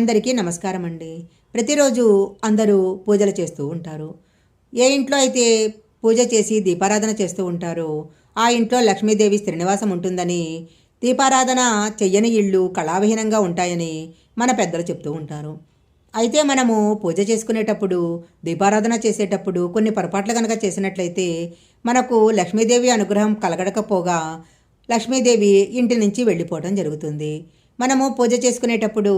అందరికీ నమస్కారం అండి ప్రతిరోజు అందరూ పూజలు చేస్తూ ఉంటారు. ఏ ఇంట్లో అయితే పూజ చేసి దీపారాధన చేస్తూ ఉంటారో ఆ ఇంట్లో లక్ష్మీదేవి శ్రీనివాసం ఉంటుందని దీపారాధన చెయ్యని ఇళ్ళు కళావిహీనంగా ఉంటాయని మన పెద్దలు చెప్తూ ఉంటారు. అయితే మనము పూజ చేసుకునేటప్పుడు దీపారాధన చేసేటప్పుడు కొన్ని పొరపాట్లు కనుక చేసినట్లయితే మనకు లక్ష్మీదేవి అనుగ్రహం కలగడకపోగా లక్ష్మీదేవి ఇంటి నుంచి వెళ్ళిపోవడం జరుగుతుంది. మనము పూజ చేసుకునేటప్పుడు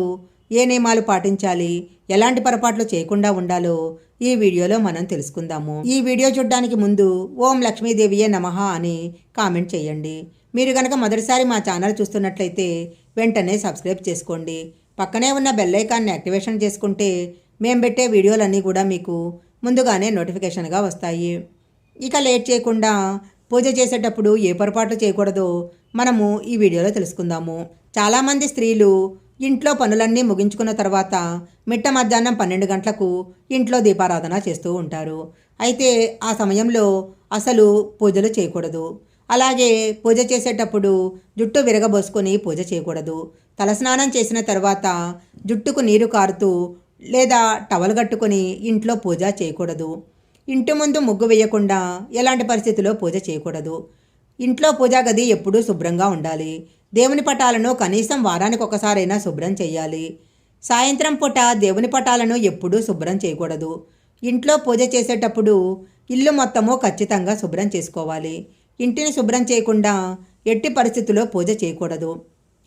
ఏ నియమాలు పాటించాలి? ఎలాంటి పొరపాట్లు చేయకుండా ఉండాలో ఈ వీడియోలో మనం తెలుసుకుందాము. ఈ వీడియో చూడడానికి ముందు ఓం లక్ష్మీదేవియే నమః అని కామెంట్ చేయండి. మీరు కనుక మొదటిసారి మా ఛానల్ చూస్తున్నట్లయితే వెంటనే సబ్స్క్రైబ్ చేసుకోండి. పక్కనే ఉన్న బెల్ ఐకాన్ని యాక్టివేషన్ చేసుకుంటే మేము పెట్టే వీడియోలన్నీ కూడా మీకు ముందుగానే నోటిఫికేషన్గా వస్తాయి. ఇక లేట్ చేయకుండా పూజ చేసేటప్పుడు ఏ పొరపాట్లు చేయకూడదో మనము ఈ వీడియోలో తెలుసుకుందాము. చాలామంది స్త్రీలు ఇంట్లో పనులన్నీ ముగించుకున్న తర్వాత మిట్ట మధ్యాహ్నం పన్నెండు గంటలకు ఇంట్లో దీపారాధన చేస్తూ ఉంటారు. అయితే ఆ సమయంలో అసలు పూజలు చేయకూడదు. అలాగే పూజ చేసేటప్పుడు జుట్టు విరగబోసుకొని పూజ చేయకూడదు. తలస్నానం చేసిన తర్వాత జుట్టుకు నీరు కారుతూ లేదా టవల్ కట్టుకొని ఇంట్లో పూజ చేయకూడదు. ఇంటి ముందు ముగ్గు వేయకుండా ఎలాంటి పరిస్థితుల్లో పూజ చేయకూడదు. ఇంట్లో పూజా గది ఎప్పుడూ శుభ్రంగా ఉండాలి. దేవుని పటాలను కనీసం వారానికి ఒకసారైనా శుభ్రం చేయాలి. సాయంత్రం పూట దేవుని పటాలను ఎప్పుడూ శుభ్రం చేయకూడదు. ఇంట్లో పూజ చేసేటప్పుడు ఇల్లు మొత్తము ఖచ్చితంగా శుభ్రం చేసుకోవాలి. ఇంటిని శుభ్రం చేయకుండా ఎట్టి పరిస్థితుల్లో పూజ చేయకూడదు.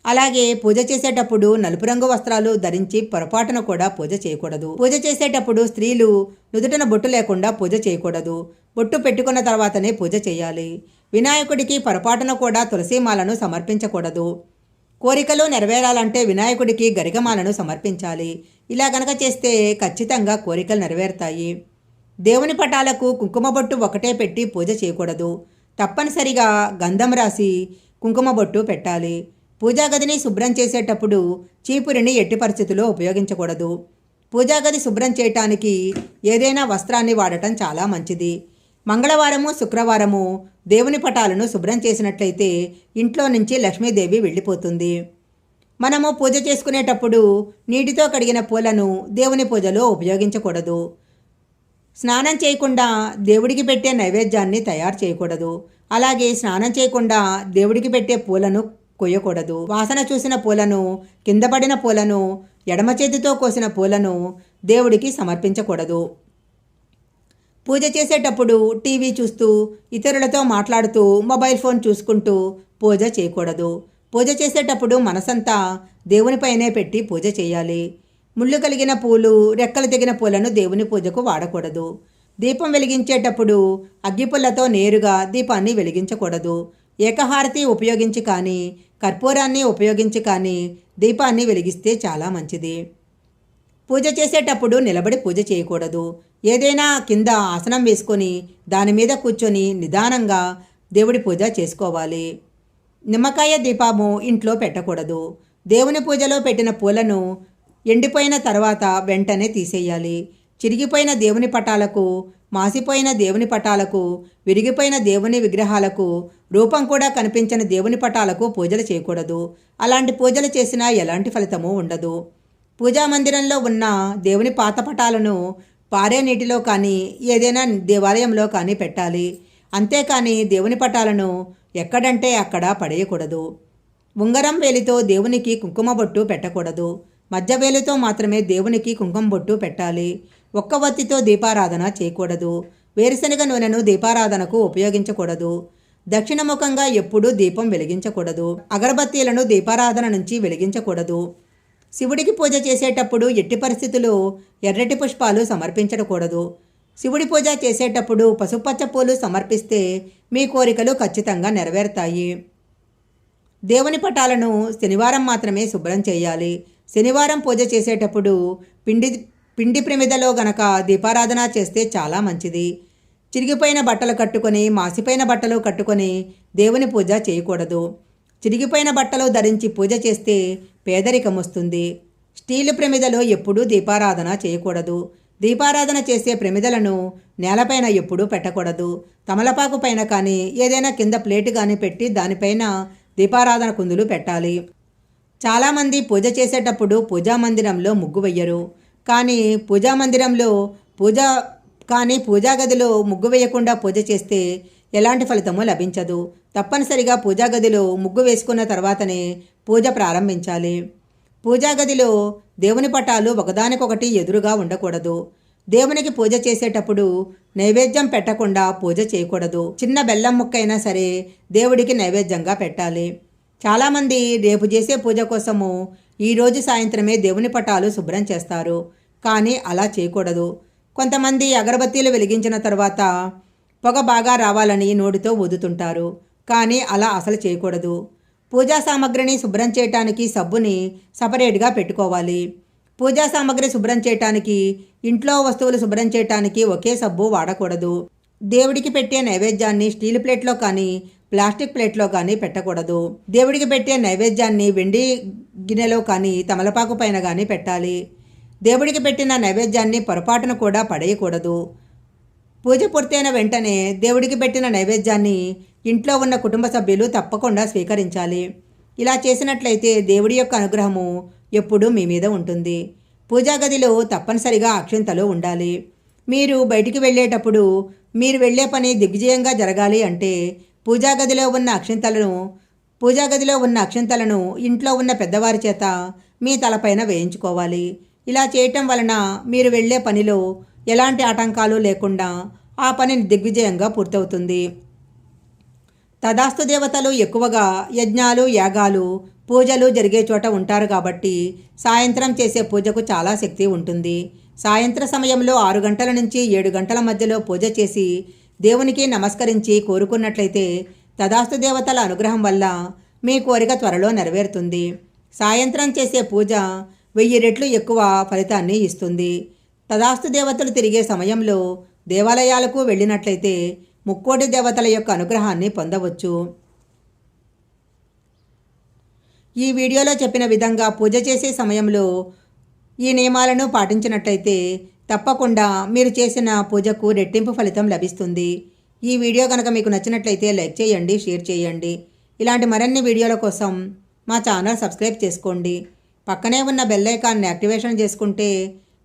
అలాగే పూజ చేసేటప్పుడు నలుపు రంగు వస్త్రాలు ధరించి పొరపాటున కూడా పూజ చేయకూడదు. పూజ చేసేటప్పుడు స్త్రీలు నుదుటన బొట్టు లేకుండా పూజ చేయకూడదు. బొట్టు పెట్టుకున్న తర్వాతనే పూజ చేయాలి. వినాయకుడికి పొరపాటున కూడా తులసీమాలను సమర్పించకూడదు. కోరికలు నెరవేరాలంటే వినాయకుడికి గరికమాలను సమర్పించాలి. ఇలా గనక చేస్తే ఖచ్చితంగా కోరికలు నెరవేరుతాయి. దేవుని పటాలకు కుంకుమ బొట్టు ఒకటే పెట్టి పూజ చేయకూడదు. తప్పనిసరిగా గంధం రాసి కుంకుమ బొట్టు పెట్టాలి. పూజాగదిని శుభ్రం చేసేటప్పుడు చీపురిని ఎట్టి పరిస్థితుల్లో ఉపయోగించకూడదు. పూజాగది శుభ్రం చేయటానికి ఏదైనా వస్త్రాన్ని వాడటం చాలా మంచిది. మంగళవారము శుక్రవారము దేవుని పటాలను శుభ్రం చేసినట్లయితే ఇంట్లో నుంచి లక్ష్మీదేవి వెళ్ళిపోతుంది. మనము పూజ చేసుకునేటప్పుడు నీటితో కడిగిన పూలను దేవుని పూజలో ఉపయోగించకూడదు. స్నానం చేయకుండా దేవుడికి పెట్టే నైవేద్యాన్ని తయారు చేయకూడదు. అలాగే స్నానం చేయకుండా దేవుడికి పెట్టే పూలను కొయ్యకూడదు. వాసన చూసిన పూలను కింద పడిన పూలను ఎడమ చేతితో కోసిన పూలను దేవుడికి సమర్పించకూడదు. పూజ చేసేటప్పుడు టీవీ చూస్తూ ఇతరులతో మాట్లాడుతూ మొబైల్ ఫోన్ చూసుకుంటూ పూజ చేయకూడదు. పూజ చేసేటప్పుడు మనసంతా దేవునిపైనే పెట్టి పూజ చేయాలి. ముళ్ళు కలిగిన పూలు రెక్కలు తెగిన పూలను దేవుని పూజకు వాడకూడదు. దీపం వెలిగించేటప్పుడు అగ్గిపుల్లతో నేరుగా దీపాన్ని వెలిగించకూడదు. ఏకహారతి ఉపయోగించి కానీ కర్పూరాన్ని ఉపయోగించి కానీ దీపాన్ని వెలిగిస్తే చాలా మంచిది. పూజ చేసేటప్పుడు నిలబడి పూజ చేయకూడదు. ఏదైనా కింద ఆసనం వేసుకొని దాని మీద కూర్చొని నిదానంగా దేవుడి పూజ చేసుకోవాలి. నిమ్మకాయ దీపము ఇంట్లో పెట్టకూడదు. దేవుని పూజలో పెట్టిన పూలను ఎండిపోయిన తర్వాత వెంటనే తీసేయాలి. చిరిగిపోయిన దేవుని పటాలకు మాసిపోయిన దేవుని పటాలకు విరిగిపోయిన దేవుని విగ్రహాలకు రూపం కూడా కనిపించని దేవుని పటాలకు పూజలు చేయకూడదు. అలాంటి పూజలు చేసినా ఎలాంటి ఫలితము ఉండదు. పూజా మందిరంలో ఉన్న దేవుని పాత పటాలను పారే నీటిలో కానీ ఏదైనా దేవాలయంలో కానీ పెట్టాలి. అంతేకాని దేవుని పటాలను ఎక్కడంటే అక్కడ పడేయకూడదు. ఉంగరం వేలితో దేవునికి కుంకుమ బొట్టు పెట్టకూడదు. మధ్య వేలితో మాత్రమే దేవునికి కుంకుమ బొట్టు పెట్టాలి. ఒక్క వత్తితో దీపారాధన చేయకూడదు. వేరుశనగ నూనెను దీపారాధనకు ఉపయోగించకూడదు. దక్షిణముఖంగా ఎప్పుడూ దీపం వెలిగించకూడదు. అగరబత్తీలను దీపారాధన నుంచి వెలిగించకూడదు. శివుడికి పూజ చేసేటప్పుడు ఎట్టి పరిస్థితులు ఎర్రటి పుష్పాలు సమర్పించకూడదు. శివుడి పూజ చేసేటప్పుడు పసుపచ్చ పూలు సమర్పిస్తే మీ కోరికలు ఖచ్చితంగా నెరవేరుతాయి. దేవుని పటాలను శనివారం మాత్రమే శుభ్రం చేయాలి. శనివారం పూజ చేసేటప్పుడు పిండి పిండి ప్రమిదలో గనక దీపారాధన చేస్తే చాలా మంచిది. చిరిగిపోయిన బట్టలు కట్టుకొని మాసిపోయిన బట్టలు కట్టుకొని దేవుని పూజ చేయకూడదు. చిరిగిపోయిన బట్టలు ధరించి పూజ చేస్తే పేదరికం వస్తుంది స్టీలు ప్రమిదలో ఎప్పుడూ దీపారాధన చేయకూడదు. దీపారాధన చేసే ప్రమిదలను నేలపైన ఎప్పుడూ పెట్టకూడదు. తమలపాకు పైన కానీ ఏదైనా కింద ప్లేటు కానీ పెట్టి దానిపైన దీపారాధన కుందులు పెట్టాలి. చాలామంది పూజ చేసేటప్పుడు పూజా మందిరంలో ముగ్గు వెయ్యరు. కానీ పూజా మందిరంలో పూజ కానీ పూజా గదిలో ముగ్గు వేయకుండా పూజ చేస్తే ఎలాంటి ఫలితమూ లభించదు. తప్పనిసరిగా పూజాగదిలో ముగ్గు వేసుకున్న తర్వాతనే పూజ ప్రారంభించాలి. పూజా గదిలో దేవుని పటాలు ఒకదానికొకటి ఎదురుగా ఉండకూడదు. దేవునికి పూజ చేసేటప్పుడు నైవేద్యం పెట్టకుండా పూజ చేయకూడదు. చిన్న బెల్లం ముక్కైనా సరే దేవుడికి నైవేద్యంగా పెట్టాలి. చాలామంది రేపు చేసే పూజ కోసము ఈరోజు సాయంత్రమే దేవుని పటాలు శుభ్రం చేస్తారు. కానీ అలా చేయకూడదు. కొంతమంది అగరబత్తీలు వెలిగించిన తర్వాత పొగ బాగా రావాలని నోటితో ఊదుతుంటారు. కానీ అలా అసలు చేయకూడదు. పూజా సామాగ్రిని శుభ్రం చేయటానికి సబ్బుని సపరేట్గా పెట్టుకోవాలి. పూజా సామాగ్రి శుభ్రం చేయటానికి ఇంట్లో వస్తువులు శుభ్రం చేయటానికి ఒకే సబ్బు వాడకూడదు. దేవుడికి పెట్టే నైవేద్యాన్ని స్టీల్ ప్లేట్లో కానీ ప్లాస్టిక్ ప్లేట్లో కానీ పెట్టకూడదు. దేవుడికి పెట్టే నైవేద్యాన్ని వెండి గిన్నెలో కానీ తమలపాకు పైన కానీ పెట్టాలి. దేవుడికి పెట్టిన నైవేద్యాన్ని పొరపాటున కూడా పడేయకూడదు. పూజ పూర్తయిన వెంటనే దేవుడికి పెట్టిన నైవేద్యాన్ని ఇంట్లో ఉన్న కుటుంబ సభ్యులు తప్పకుండా స్వీకరించాలి. ఇలా చేసినట్లయితే దేవుడి యొక్క అనుగ్రహము ఎప్పుడూ మీ మీద ఉంటుంది. పూజా గదిలో తప్పనిసరిగా అక్షింతలు ఉండాలి. మీరు బయటికి వెళ్ళేటప్పుడు మీరు వెళ్ళే పని దిగ్విజయంగా జరగాలి అంటే పూజా గదిలో ఉన్న అక్షింతలను పూజా గదిలో ఉన్న అక్షింతలను ఇంట్లో ఉన్న పెద్దవారి చేత మీ తలపైన వేయించుకోవాలి. ఇలా చేయటం వలన మీరు వెళ్ళే పనిలో ఎలాంటి ఆటంకాలు లేకుండా ఆ పని దిగ్విజయంగా పూర్తవుతుంది. తదాస్తు దేవతలు ఎక్కువగా యజ్ఞాలు యాగాలు పూజలు జరిగే చోట ఉంటారు కాబట్టి సాయంత్రం చేసే పూజకు చాలా శక్తి ఉంటుంది. సాయంత్ర సమయంలో ఆరు గంటల నుంచి ఏడు గంటల మధ్యలో పూజ చేసి దేవునికి నమస్కరించి కోరుకున్నట్లయితే తదాస్తు దేవతల అనుగ్రహం వల్ల మీ కోరిక త్వరలో నెరవేరుతుంది. సాయంత్రం చేసే పూజ వెయ్యి రెట్లు ఎక్కువ ఫలితాన్ని ఇస్తుంది. తదాస్తు దేవతలు తిరిగే సమయంలో దేవాలయాలకు వెళ్ళినట్లయితే ముక్కోటి దేవతల యొక్క అనుగ్రహాన్ని పొందవచ్చు. ఈ వీడియోలో చెప్పిన విధంగా పూజ చేసే సమయంలో ఈ నియమాలను పాటించినట్లయితే తప్పకుండా మీరు చేసిన పూజకు రెట్టింపు ఫలితం లభిస్తుంది. ఈ వీడియో కనుక మీకు నచ్చినట్లయితే లైక్ చేయండి షేర్ చేయండి. ఇలాంటి మరిన్ని వీడియోల కోసం మా ఛానల్ సబ్స్క్రైబ్ చేసుకోండి. పక్కనే ఉన్న బెల్ ఐకాన్ని యాక్టివేషన్ చేసుకుంటే